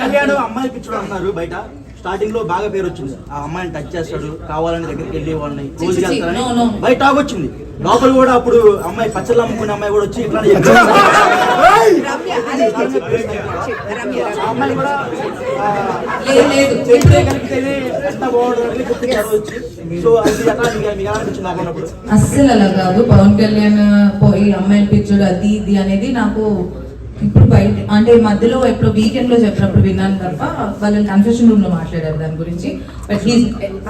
కళ్యాణ్ అమ్మాయి పిచ్చుడు అన్నారు బయట. స్టార్టింగ్లో బాగా పేరు వచ్చింది. ఆ అమ్మాయిని టచ్ చేస్తాడు కావాలని దగ్గరికి వెళ్ళి వాళ్ళని క్లోజ్. వెళ్తారని బయట టాక్ వచ్చింది. లోపల కూడా అప్పుడు అమ్మాయి పచ్చళ్ళు అమ్ముకునే అమ్మాయి కూడా వచ్చి ఇట్లా అమ్మాయి కూడా అస్సలు అలా కాదు. పవన్ కళ్యాణ్ పోయి అమ్మాయిల పిక్చర్ అది ఇది అనేది నాకు ఇప్పుడు బయట అంటే మధ్యలో ఎప్పుడు వీకెండ్లో చెప్పినప్పుడు విన్నాను తప్ప వాళ్ళని కన్ఫెషన్ రూమ్లో మాట్లాడారు దాని గురించి. బట్ హీ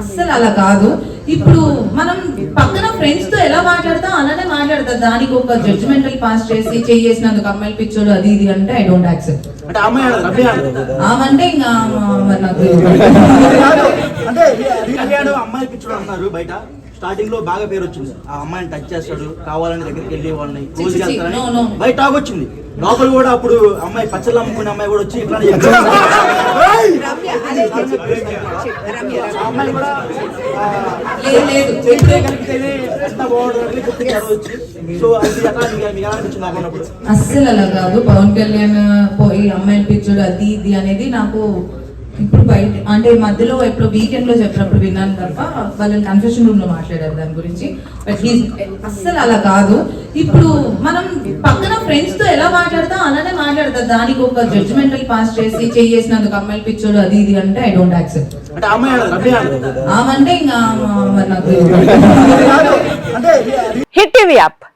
అస్సలు అలా కాదు. ఇప్పుడు మనం పక్కన ఫ్రెండ్స్తో ఎలా మాట్లాడతాం? అలానే మాట్లాడతాం. దానికి ఒక జడ్జిమెంటల్ పాస్ చేసి చేసినందుకు అమ్మాయిల పిక్చర్ అది ఇది అంటే ఐ డోంట్ యాక్సెప్ట్. ఆమంటే ఇంకా మరి నాకు అమ్మాయి పిచ్చుడు బయట. స్టార్టింగ్లో బాగా పేరు వచ్చింది. ఆ అమ్మాయిని టచ్ చేస్తాడు కావాలని దగ్గరికి వెళ్ళి వాళ్ళని క్లోజ్ చి, చి, వెళ్తారని no, no. బయట టాక్ వచ్చింది. లోపల కూడా అప్పుడు అమ్మాయి పచ్చళ్ళు అమ్ముకునే అమ్మాయి కూడా వచ్చి ఇట్లా అమ్మాయి కూడా అస్సలు అలా కాదు. పవన్ కళ్యాణ్ పోయి అమ్మాయిల పిక్చర్ అది ఇది అనేది నాకు ఇప్పుడు బయట అంటే మధ్యలో ఎప్పుడు వీకెండ్లో చెప్పినప్పుడు విన్నాను తప్ప వాళ్ళని కన్ఫెషన్ రూమ్లో మాట్లాడారు దాని గురించి. బట్ హీ అస్సలు అలా కాదు. ఇప్పుడు మనం పక్కన ఫ్రెండ్స్తో ఎలా మాట్లాడతాం అలానే మాట్లాడతాం. దానికి ఒక జడ్జిమెంటల్ పాస్ చేసి చేసినందుకు అమ్మాయిల పిక్చర్ అది ఇది అంటే ఐ డోంట్ యాక్సెప్ట్ అంటే. ఆమంటే ఇంకా మరి నాకు హిట్ టీవీ యాప్.